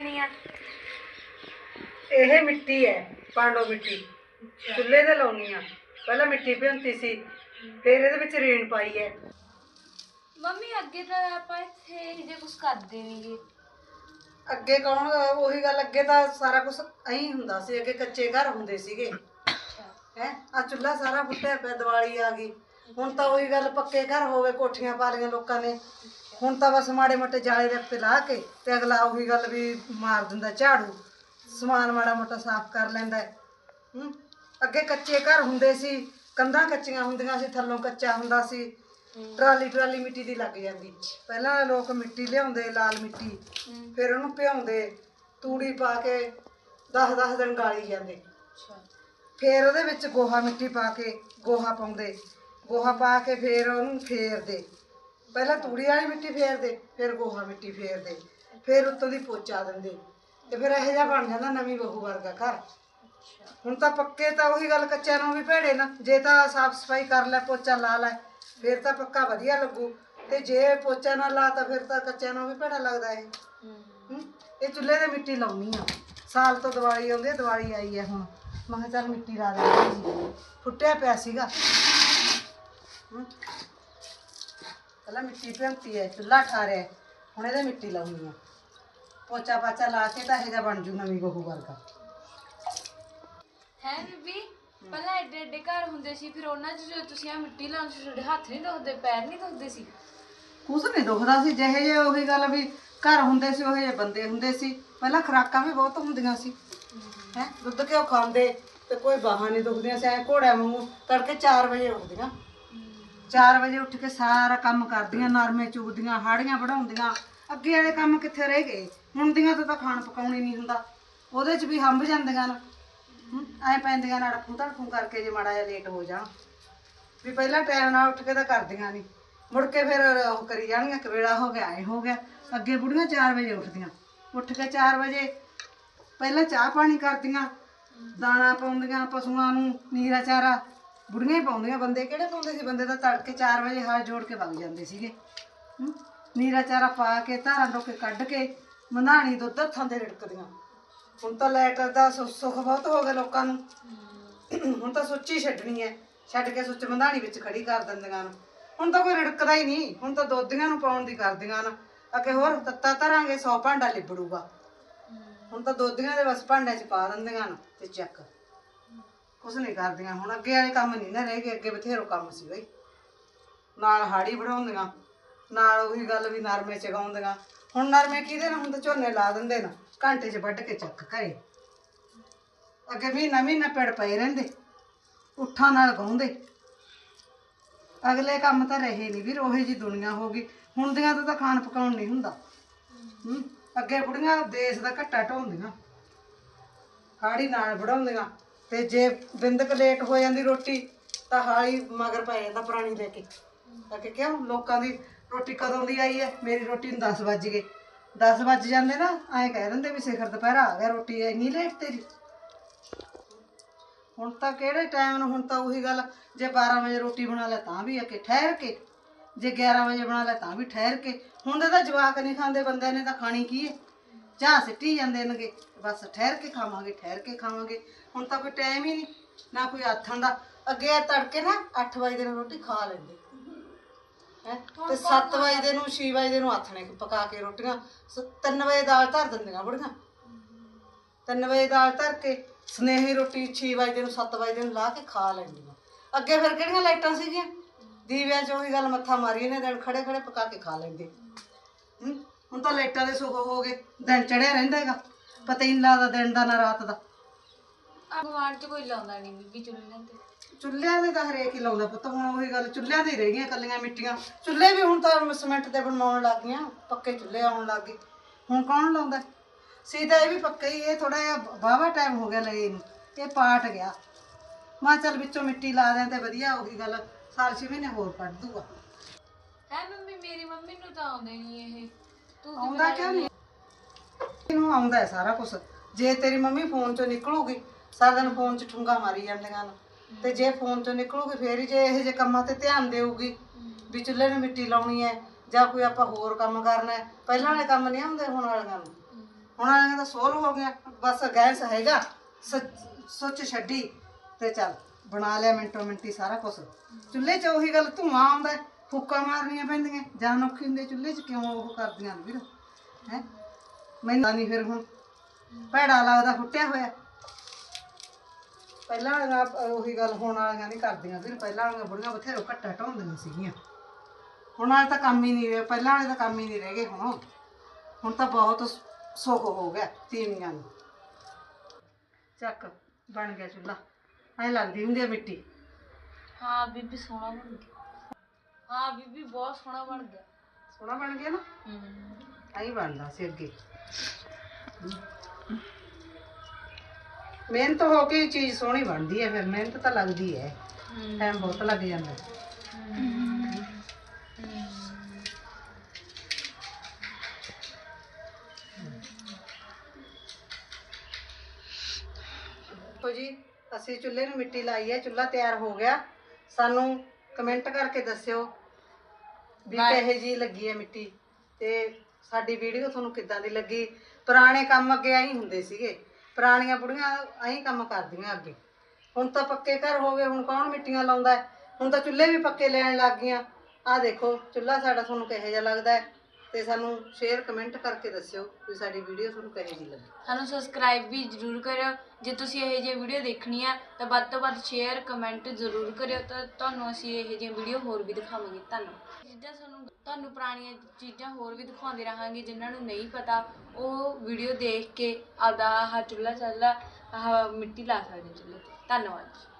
ਨਹੀਂ ਆ। ਇਹ ਮਿੱਟੀ ਹੈ ਪਾਂਡੋ ਮਿੱਟੀ। ਚੁੱਲ੍ਹੇ ਤੇ ਲਾਉਣੀ ਆ। ਪਹਿਲਾਂ ਮਿੱਟੀ ਭਿਉਂਤੀ ਸੀ ਫਿਰ ਇਹਦੇ ਵਿੱਚ ਰੇਣ ਪਾਈ ਹੈ। ਮੰਮੀ ਅੱਗੇ ਤਾਂ ਆਪਾਂ ਇੱਥੇ ਜੇ ਕੁਝ ਕਰਦੇ ਨਹੀਂਗੇ ਅੱਗੇ ਕੌਣ ਉਹੀ ਗੱਲ ਅੱਗੇ ਤਾਂ ਸਾਰਾ ਕੁਝ ਐਂ ਹੁੰਦਾ ਸੀ ਅੱਗੇ ਕੱਚੇ ਘਰ ਹੁੰਦੇ ਸੀਗੇ। ਹੈ ਆ ਚੁੱਲ੍ਹਾ ਸਾਰਾ ਫੁੱਟਿਆ ਪਿਆ ਦੀਵਾਲੀ ਆ ਗਈ। ਹੁਣ ਤਾਂ ਉਹੀ ਗੱਲ ਪੱਕੇ ਘਰ ਹੋਵੇ ਕੋਠੀਆਂ ਪਾ ਲਈਆਂ ਲੋਕਾਂ ਨੇ। ਹੁਣ ਤਾਂ ਬਸ ਮਾੜੇ ਮੋਟੇ ਜਾਲੇ ਦੇ ਉੱਤੇ ਲਾ ਕੇ ਤੇ ਅਗਲਾ ਉਹੀ ਗੱਲ ਵੀ ਮਾਰ ਦਿੰਦਾ ਝਾੜੂ। ਸਮਾਨ ਮਾੜਾ ਮੋਟਾ ਸਾਫ਼ ਕਰ ਲੈਂਦਾ ਹੈ। ਹੂੰ, ਅੱਗੇ ਕੱਚੇ ਘਰ ਹੁੰਦੇ ਸੀ, ਕੰਧਾਂ ਕੱਚੀਆਂ ਹੁੰਦੀਆਂ ਸੀ, ਥੱਲੋਂ ਕੱਚਾ ਹੁੰਦਾ ਸੀ। ਟਰਾਲੀ ਟਰਾਲੀ ਮਿੱਟੀ ਦੀ ਲੱਗ ਜਾਂਦੀ। ਪਹਿਲਾਂ ਲੋਕ ਮਿੱਟੀ ਲਿਆਉਂਦੇ, ਲਾਲ ਮਿੱਟੀ, ਫਿਰ ਉਹਨੂੰ ਭਿਉਂਦੇ, ਤੂੜੀ ਪਾ ਕੇ 10-10 ਦਿਨ ਗਾਲੀ ਜਾਂਦੇ। ਫਿਰ ਉਹਦੇ ਵਿੱਚ ਗੋਹਾ ਮਿੱਟੀ ਪਾ ਕੇ ਗੋਹਾ ਪਾਉਂਦੇ। ਗੋਹਾ ਪਾ ਕੇ ਫਿਰ ਉਹਨੂੰ ਫੇਰਦੇ। ਪਹਿਲਾਂ ਤੂੜੀ ਵਾਲੀ ਮਿੱਟੀ ਫੇਰਦੇ ਫਿਰ ਗੋਹਾ ਮਿੱਟੀ ਫੇਰਦੇ ਫਿਰ ਉੱਤੋਂ ਦੀ ਪੋਚਾ ਦਿੰਦੇ ਤੇ ਫਿਰ ਇਹੋ ਜਿਹਾ ਬਣ ਜਾਂਦਾ ਨਵੀਂ ਬਹੂ ਵਰਗਾ ਘਰ। ਹੁਣ ਤਾਂ ਪੱਕੇ ਤਾਂ ਉਹੀ ਗੱਲ ਕੱਚਿਆਂ ਨੂੰ ਵੀ ਭੇੜੇ ਨਾ ਜੇ ਤਾਂ ਸਾਫ਼ ਸਫ਼ਾਈ ਕਰ ਲੈ ਪੋਚਾ ਲਾ ਲੈ ਫਿਰ ਤਾਂ ਪੱਕਾ ਵਧੀਆ ਲੱਗੂ। ਤੇ ਜੇ ਪੋਚਾ ਨਾ ਲਾ ਤਾਂ ਫਿਰ ਤਾਂ ਕੱਚਿਆਂ ਨੂੰ ਵੀ ਭੇੜਾ ਲੱਗਦਾ ਇਹ। ਹਮ, ਇਹ ਚੁੱਲ੍ਹੇ ਤੇ ਮਿੱਟੀ ਲਾਉਣੀ ਆ। ਸਾਲ ਤੋਂ ਦੀਵਾਲੀ ਆਉਂਦੀ ਹੈ ਦੀਵਾਲੀ ਆਈ ਹੈ ਹੁਣ। ਮੈਂ ਕਿਹਾ ਚੱਲ ਮਿੱਟੀ ਲਾ ਦੇ ਫੁੱਟਿਆ ਪਿਆ ਸੀਗਾ। ਹਮ, ਪਹਿਲਾਂ ਮਿੱਟੀ ਭੰਤੀ ਹੈ ਚੁੱਲ੍ਹਾ ਠਾਰਿਆ ਹੈ, ਹੁਣ ਇਹਦੇ ਮਿੱਟੀ ਲਾਉਣੀ ਆ ਪੋਚਾ ਪਾਚਾ ਲਾ ਕੇ ਤਾਂ ਇਹ ਜਿਹਾ ਬਣ ਜੂ ਨਵੀਂ ਬਹੂ ਵਰਗਾ। ਹੈ ਬੀਬੀ ਪਹਿਲਾਂ ਐਡੇ ਐਡੇ ਘਰ ਹੁੰਦੇ ਸੀ ਫਿਰ ਉਹਨਾਂ 'ਚ ਜਦੋਂ ਤੁਸੀਂ ਆ ਮਿੱਟੀ ਲਾਉਣ ਸੀ ਤੁਹਾਡੇ ਹੱਥ ਨਹੀਂ ਦੁਖਦੇ ਪੈਰ ਨਹੀਂ ਦੁਖਦੇ ਸੀ? ਕੁਛ ਨਹੀਂ ਦੁਖਦਾ ਸੀ ਜਿਹੇ ਜੇ ਉਹੀ ਗੱਲ ਵੀ ਘਰ ਹੁੰਦੇ ਸੀ ਉਹੇ ਜਿਹੇ ਬੰਦੇ ਹੁੰਦੇ ਸੀ। ਪਹਿਲਾਂ ਖੁਰਾਕਾਂ ਵੀ ਬਹੁਤ ਹੁੰਦੀਆਂ ਸੀ। ਹੈ ਦੁੱਧ ਘਿਓ ਖਾਂਦੇ ਤੇ ਕੋਈ ਬਾਹਾਂ ਨਹੀਂ ਦੁਖਦੀਆਂ ਸੀ ਐ ਘੋੜਿਆਂ ਵਾਂਗੂ ਤੜਕੇ 4 ਵਜੇ ਉੱਠਦੀਆਂ। 4 ਵਜੇ ਉੱਠ ਕੇ ਸਾਰਾ ਕੰਮ ਕਰਦੀਆਂ, ਨਰਮੇ ਚੁਗਦੀਆਂ, ਹਾੜੀਆਂ ਵਢਾਉਂਦੀਆਂ। ਅੱਗੇ ਵਾਲੇ ਕੰਮ ਕਿੱਥੇ ਰਹਿ ਗਏ? ਹੁਣ ਦੀਆਂ ਤਾਂ ਤਾਂ ਖਾਣ ਪਕਾਉਣੀ ਨਹੀਂ ਹੁੰਦਾ। ਉਹਦੇ 'ਚ ਵੀ ਹੰਭ ਜਾਂਦੀਆਂ ਨਾ। ਐ ਪੈਂਦੀਆਂ ਨਾਲ ਅੜਫੂ ਧੜਫੂ ਕਰਕੇ ਜੇ ਮਾੜਾ ਜਿਹਾ ਲੇਟ ਹੋ ਜਾਣ। ਵੀ ਪਹਿਲਾਂ ਟਾਈਮ ਨਾਲ ਉੱਠ ਕੇ ਤਾਂ ਕਰਦੀਆਂ ਨਹੀਂ ਮੁੜ ਕੇ ਫਿਰ ਉਹ ਕਰੀ ਜਾਣਗੀਆਂ, ਕਵੇਲਾ ਹੋ ਗਿਆ, ਐ ਹੋ ਗਿਆ। ਅੱਗੇ ਬੁੜੀਆਂ 4 ਵਜੇ ਉੱਠਦੀਆਂ। ਉੱਠ ਕੇ 4 ਵਜੇ ਪਹਿਲਾਂ ਚਾਹ ਪਾਣੀ ਕਰਦੀਆਂ। ਦਾਣਾ ਪਾਉਂਦੀਆਂ ਪਸ਼ੂਆਂ ਨੂੰ, ਨੀਰਾ ਚਾਰਾ। ਬੁੜੀਆਂ ਹੀ ਪਾਉਂਦੀਆਂ, ਬੰਦੇ ਕਿਹੜੇ ਪਾਉਂਦੇ ਸੀ? ਬੰਦੇ ਤਾਂ ਤੜਕੇ 4 ਵਜੇ ਹੱਥ ਜੋੜ ਕੇ ਵਗ ਜਾਂਦੇ ਸੀਗੇ। ਹਮ? ਨੀਰਾ ਚਾਰਾ ਪਾ ਕੇ, ਧਾਰਾਂ ਤੋਂ ਕੱਢ ਕੇ ਮੰਧਾਣੀ ਦੁੱਧ ਹੱਥਾਂ ਤੇ ਰਿੜਕਦੀਆਂ। ਹੁਣ ਤਾਂ ਲਾਈਟ ਦਾ ਸੁ- ਸੁੱਖ ਬਹੁਤ ਹੋ ਗਿਆ ਲੋਕਾਂ ਨੂੰ। ਹੁਣ ਤਾਂ ਸੁੱਚ ਹੀ ਛੱਡਣੀ ਹੈ ਛੱਡ ਕੇ ਸੁੱਚ ਮੰਧਾਣੀ ਵਿੱਚ ਖੜੀ ਕਰ ਦਿੰਦੀਆਂ ਨੇ। ਹੁਣ ਤਾਂ ਕੋਈ ਰਿੜਕਦਾ ਹੀ ਨਹੀਂ। ਹੁਣ ਤਾਂ ਦੋਧੀਆਂ ਨੂੰ ਪਾਉਣ ਦੀ ਕਰਦੀਆਂ ਨੇ। ਅੱਗੇ ਹੋਰ, ਤੱਤਾ ਧਰਾਂਗੇ 100 ਭਾਂਡਾ ਲਿਬੜੂਗਾ। ਹੁਣ ਤਾਂ ਦੋਧੀਆਂ ਦੇ ਬਸ ਭਾਂਡੇ 'ਚ ਪਾ ਦਿੰਦੀਆਂ ਨੇ ਤੇ ਚੱਕ। ਕੁਛ ਨਹੀਂ ਕਰਦੀਆਂ। ਹੁਣ ਅੱਗੇ ਵਾਲੇ ਕੰਮ ਨਹੀਂ ਨਾ ਰਹਿ ਗਏ, ਅੱਗੇ ਬਥੇਰੋ ਕੰਮ ਸੀ ਬਈ। ਨਾਲ ਹਾੜੀ ਵਢਾਉਂਦੀਆਂ, ਨਾਲ ਉਹੀ ਗੱਲ ਵੀ ਨਰਮੇ ਚਗਾਉਂਦੀਆਂ। ਹੁਣ ਨਰਮੇ ਕਿਹਦੇ ਨਾਲ? ਹੁਣ ਤਾਂ ਝੋਨੇ ਲਾ ਦਿੰਦੇ ਨਾ, ਘੰਟੇ 'ਚ ਵੱਢ ਕੇ ਚੱਕ ਘਰੇ। ਅੱਗੇ ਮਹੀਨਾ ਮਹੀਨਾ ਪੇੜ ਪਏ ਰਹਿੰਦੇ, ਉੱਠਾਂ ਨਾਲ ਗਾਉਂਦੇ। ਅਗਲੇ ਕੰਮ ਤਾਂ ਰਹੇ ਨਹੀਂ ਵੀ ਰੋਹੇ ਜੀ ਦੁਨੀਆ ਹੋ ਗਈ। ਹੁਣ ਦੀਆਂ ਤਾਂ ਖਾਣ ਪਕਾਉਣ ਨਹੀਂ ਹੁੰਦਾ। ਹੂੰ, ਅੱਗੇ ਬੁੜੀਆਂ ਦੇਸ਼ ਦਾ ਘੱਟਾ ਢੋਂਦੀਆਂ ਹਾੜੀ ਨਾਲ ਵੜਾਉਂਦੀਆਂ ਤੇ ਜੇ ਬਿੰਦਕ ਲੇਟ ਹੋ ਜਾਂਦੀ ਰੋਟੀ, ਤਾਂ ਹਾਲੀ ਮਗਰ ਪੈ ਜਾਂਦਾ ਪੁਰਾਣੀ ਲੈ ਕੇ। ਤਾਂ ਕਿ ਕਿਉਂ? ਲੋਕਾਂ ਦੀ ਰੋਟੀ ਕਦੋਂ ਦੀ ਆਈ ਹੈ? ਮੇਰੀ ਰੋਟੀ ਨੂੰ 10 ਵੱਜ ਗਏ। 10 ਵੱਜ ਜਾਂਦੇ ਨਾ, ਐਂ ਕਹਿ ਦਿੰਦੇ ਵੀ ਸਿਖਰ ਦੁਪਹਿਰਾ ਆ ਗਿਆ, ਰੋਟੀ ਇੰਨੀ ਲੇਟ ਤੇਰੀ। ਹੁਣ ਤਾਂ ਕਿਹੜੇ ਟਾਈਮ ਨੂੰ ਹੁਣ ਤਾਂ ਉਹੀ ਗੱਲ, ਜੇ 12 ਵਜੇ ਰੋਟੀ ਬਣਾ ਲੈ ਤਾਂ ਵੀ ਆ ਅਕੇ ਠਹਿਰ ਕੇ। ਜੇ 11 ਵਜੇ ਬਣਾ ਲੈ ਤਾਂ ਵੀ ਠਹਿਰ ਕੇ। ਹੁਣ ਦੇ ਤਾਂ ਜਵਾਕ ਨਹੀਂ ਖਾਂਦੇ ਬੰਦੇ ਨੇ ਤਾਂ ਖਾਣੀ ਕੀ ਹੈ? ਚਾਹ ਸਿੱਟੀ ਜਾਂਦੇ ਨੇਗੇ ਬਸ ਠਹਿਰ ਕੇ ਖਾਵਾਂਗੇ ਠਹਿਰ ਕੇ ਖਾਵਾਂਗੇ। ਹੁਣ ਤਾਂ ਕੋਈ ਟਾਈਮ ਹੀ ਨਹੀਂ ਨਾ ਕੋਈ ਆਥਣ ਦਾ। ਅੱਗੇ ਆ ਤੜਕੇ ਨਾ 8 ਵਜੇ ਨੂੰ ਰੋਟੀ ਖਾ ਲੈਂਦੇ। ਹੈਂ? ਤੇ 7 ਵਜੇ ਨੂੰ 6 ਵਜੇ ਨੂੰ ਆਥਣੇ ਪਕਾ ਕੇ ਰੋਟੀਆਂ 3 ਵਜੇ ਦਾਲ ਧਰ ਦਿੰਦੀਆਂ ਬੁੜੀਆਂ। 3 ਵਜੇ ਦਾਲ ਧਰ ਕੇ ਸਨੇਹੀ ਰੋਟੀ 6 ਵਜੇ ਨੂੰ 7 ਵਜੇ ਨੂੰ ਲਾ ਕੇ ਖਾ ਲੈਂਦੀਆਂ। ਅੱਗੇ ਫਿਰ ਕਿਹੜੀਆਂ ਲਾਈਟਾਂ ਸੀਗੀਆਂ? ਦੀਵਿਆਂ 'ਚ ਉਹੀ ਗੱਲ ਮੱਥਾ ਮਾਰੀ ਨੇ ਦਿਨ ਖੜੇ ਖੜੇ ਪਕਾ ਕੇ ਖਾ ਲੈਂਦੇ। ਹੂੰ? ਹੁਣ ਤਾਂ ਲਾਈਟਾਂ ਦੇ ਸੁੱਖ ਹੋ ਗਏ ਦਿਨ ਚੜਿਆ ਰਹਿੰਦਾ ਹੈਗਾ ਪਤਾ ਹੀ ਨਹੀਂ ਲੱਗਦਾ ਦਿਨ ਦਾ ਨਾ ਰਾਤ ਦਾ। ਆ ਗਵਾਂਢ 'ਚ ਕੋਈ ਲਾਉਂਦਾ ਨਹੀਂ ਬੀਬੀ ਚੁੱਲ੍ਹੇ ਤੇ। ਚੁੱਲ੍ਹਿਆਂ ਦੇ ਤਾਂ ਹਰੇਕ ਹੀ ਲਾਉਂਦਾ ਪੁੱਤ ਹੁਣ ਉਹੀ ਗੱਲ ਚੁੱਲ੍ਹਿਆਂ ਦੇ ਰਹਿ ਗਈਆਂ ਕੱਲੀਆਂ ਮਿੱਟੀਆਂ। ਚੁੱਲ੍ਹੇ ਵੀ ਹੁਣ ਤਾਂ ਸਿਮੈਂਟ ਦੇ ਬਣਾਉਣ ਲੱਗ ਗਈਆਂ ਪੱਕੇ ਚੁੱਲ੍ਹੇ ਆਉਣ ਲੱਗ ਗਏ। ਹੁਣ ਕੌਣ ਲਾਉਂਦਾ? ਸੀ ਤਾਂ ਇਹ ਵੀ ਪੱਕਾ ਹੀ ਇਹ ਥੋੜਾ ਜਿਹਾ ਵਾਹਵਾ ਟਾਈਮ ਹੋ ਗਿਆ ਲਏ ਨੂੰ ਇਹ ਪਾਟ ਗਿਆ। ਮਾਂ ਚੱਲ ਵਿੱਚੋਂ ਮਿੱਟੀ ਲਾ ਦਿਆਂ ਤੇ ਵਧੀਆ ਉਹੀ ਗੱਲ ਸਾਲ ਛੇ ਮਹੀਨੇ ਹੋਰ ਕੱਢ ਦੂਗਾ। ਹੈ ਮੰਮੀ ਮੇਰੀ ਮੰਮੀ ਨੂੰ ਤਾਂ ਆਉਂਦੇ ਨਹੀਂ ਇਹ। ਆਉਂਦਾ ਕਿਉਂ ਨਹੀਂ ਇਹਨੂੰ ਆਉਂਦਾ ਹੈ ਸਾਰਾ ਕੁਝ ਜੇ ਤੇਰੀ ਮੰਮੀ ਫੋਨ ਚੋਂ ਨਿਕਲੂਗੀ ਸਾਰਾ ਦਿਨ ਫੋਨ 'ਚ ਠੁੰਗਾ ਮਾਰੀ ਜਾਂਦੀਆਂ ਨੇ ਤੇ ਜੇ ਫੋਨ ਚੋਂ ਨਿਕਲੂਗੀ ਫੇਰ ਹੀ ਜੇ ਇਹੋ ਜਿਹੇ ਕੰਮਾਂ ਤੇ ਧਿਆਨ ਦੇਊਗੀ ਵੀ ਚੁੱਲ੍ਹੇ ਨੂੰ ਮਿੱਟੀ ਲਾਉਣੀ ਹੈ ਜਾਂ ਕੋਈ ਆਪਾਂ ਹੋਰ ਕੰਮ ਕਰਨਾ ਹੈ। ਪਹਿਲਾਂ ਵਾਲੇ ਕੰਮ ਨਹੀਂ ਹੁੰਦੇ ਹੁਣ ਵਾਲਿਆਂ ਨੂੰ ਹੁਣ ਵਾਲਿਆਂ ਦਾ ਸੋਲ ਹੋ ਗਿਆ। ਬਸ ਗੈਸ ਹੈਗਾ। ਸੁੱਚ ਛੱਡੀ ਤੇ ਚੱਲ ਬਣਾ ਲਿਆ ਮਿੰਟੋ ਮਿੰਟੀ ਸਾਰਾ ਕੁਝ ਚੁੱਲ੍ਹੇ 'ਚ ਉਹੀ ਗੱਲ ਧੂਆਂ ਆਉਂਦਾ ਫੂਕਾਂ ਮਾਰਨੀਆਂ ਪੈਂਦੀਆਂ। ਜਾਨ ਔਖੀ ਹੁੰਦੀ ਚੁੱਲ੍ਹੇ 'ਚ, ਕਿਉਂ ਉਹ ਕਰਦੀਆਂ ਨੇ ਵੀਰ? ਹੈ? ਮੈਨੂੰ ਨਹੀਂ ਫਿਰ ਹੁਣ। ਭੈੜਾ ਲੱਗਦਾ ਫੁੱਟਿਆ ਹੋਇਆ। ਪਹਿਲਾਂ ਵਾਲੀਆਂ ਉਹੀ ਗੱਲ ਹੁਣ ਵਾਲੀਆਂ ਨਹੀਂ ਕਰਦੀਆਂ ਵੀਰ। ਪਹਿਲਾਂ ਵਾਲੀਆਂ ਬੁੜੀਆਂ ਬਥੇਰੋ ਘੱਟਾ ਢਾਉਂਦੀਆਂ ਸੀਗੀਆਂ। ਹੁਣ ਵਾਲੇ ਤਾਂ ਕੰਮ ਹੀ ਨਹੀਂ ਰਿਹਾ। ਪਹਿਲਾਂ ਵਾਲੇ ਤਾਂ ਕੰਮ ਹੀ ਨਹੀਂ ਰਹਿ ਗਏ ਹੁਣ। ਹੁਣ ਤਾਂ ਬਹੁਤ ਸੁੱਖ ਹੋ ਗਿਆ ਤੀਵੀਆਂ ਨੂੰ। ਚੱਕ, ਬਣ ਗਿਆ ਚੁੱਲਾ ਐ ਲੱਗਦੀ ਹੁੰਦੀ ਆ ਮਿੱਟੀ। ਹਾਂ ਬੀਬੀ, ਸੋਹਣਾ ਬਣ ਗਿਆ। ਹਾਂ ਬੀਬੀ ਬਹੁਤ ਸੋਹਣਾ ਬਣ ਗਿਆ ਸੋਹਣਾ ਬਣ ਗਿਆ ਨਾ ਹੂੰ ਐਂ ਬਣਦਾ ਸੀ ਅੱਗੇ ਮਿਹਨਤ ਹੋ ਕੇ ਹੀ ਚੀਜ਼ ਸੋਹਣੀ ਬਣਦੀ ਹੈ ਫਿਰ ਮਿਹਨਤ ਤਾਂ ਲੱਗਦੀ ਹੈ ਟਾਈਮ ਬਹੁਤ ਲੱਗ ਜਾਂਦਾ ਹੈ। ਦੇਖੋ ਜੀ ਅਸੀਂ ਚੁੱਲ੍ਹੇ ਨੂੰ ਮਿੱਟੀ ਲਾਈ ਹੈ ਚੁੱਲ੍ਹਾ ਤਿਆਰ ਹੋ ਗਿਆ ਸਾਨੂੰ ਕਮੈਂਟ ਕਰਕੇ ਦੱਸਿਓ ਵੀ Bye. ਕਿਹੋ ਜੀ ਲੱਗੀ ਹੈ ਮਿੱਟੀ ਤੇ ਸਾਡੀ ਵੀਡੀਓ ਤੁਹਾਨੂੰ ਕਿੱਦਾਂ ਦੀ ਲੱਗੀ? ਪੁਰਾਣੇ ਕੰਮ ਅੱਗੇ ਐਂ ਹੁੰਦੇ ਸੀਗੇ। ਪੁਰਾਣੀਆਂ ਬੁੜੀਆਂ ਐਂ ਕੰਮ ਕਰਦੀਆਂ ਅੱਗੇ। ਹੁਣ ਤਾਂ ਪੱਕੇ ਘਰ ਹੋ ਗਏ ਹੁਣ ਕੌਣ ਮਿੱਟੀਆਂ ਲਾਉਂਦਾ? ਹੈ? ਹੁਣ ਤਾਂ ਚੁੱਲ੍ਹੇ ਵੀ ਪੱਕੇ ਲੈਣ ਲੱਗ ਗਈਆਂ। ਆਹ ਦੇਖੋ ਚੁੱਲ੍ਹਾ ਸਾਡਾ ਤੁਹਾਨੂੰ ਕਿਹੋ ਜਿਹਾ ਲੱਗਦਾ ਹੈ? ਤੇ ਸਾਨੂੰ ਸ਼ੇਅਰ ਕਮੈਂਟ ਕਰਕੇ ਦੱਸਿਓ ਵੀ ਸਾਡੀ ਵੀਡੀਓ ਤੁਹਾਨੂੰ ਕਿਹੋ ਜਿਹੀ ਲੱਗੀ। ਸਾਨੂੰ ਸਬਸਕ੍ਰਾਈਬ ਵੀ ਜ਼ਰੂਰ ਕਰਿਓ। ਜੇ ਤੁਸੀਂ ਇਹ ਜਿਹੀ ਵੀਡੀਓ ਦੇਖਣੀ ਆ, ਤਾਂ ਵੱਧ ਤੋਂ ਵੱਧ ਸ਼ੇਅਰ ਕਮੈਂਟ ਜ਼ਰੂਰ ਕਰਿਓ ਤਾਂ ਤੁਹਾਨੂੰ ਅਸੀਂ ਇਹ ਜਿਹੀ ਵੀਡੀਓ ਹੋਰ ਵੀ ਦਿਖਾਵਾਂਗੇ। ਧੰਨਵਾਦ। ਜਿੱਦਾਂ ਸਾਨੂੰ, ਤੁਹਾਨੂੰ ਪੁਰਾਣੀਆਂ ਚੀਜ਼ਾਂ ਹੋਰ ਵੀ ਦਿਖਾਉਂਦੇ ਰਹਾਂਗੇ, ਜਿਨ੍ਹਾਂ ਨੂੰ ਨਹੀਂ ਪਤਾ, ਉਹ ਵੀਡੀਓ ਦੇਖ ਕੇ ਆਪਦਾ ਆਹ ਚੁੱਲ੍ਹਾ ਚੱਲਦਾ, ਆਹ ਮਿੱਟੀ ਲਾ ਸਕਦੇ ਚੁੱਲ੍ਹੇ ਤੇ। ਧੰਨਵਾਦ ਜੀ।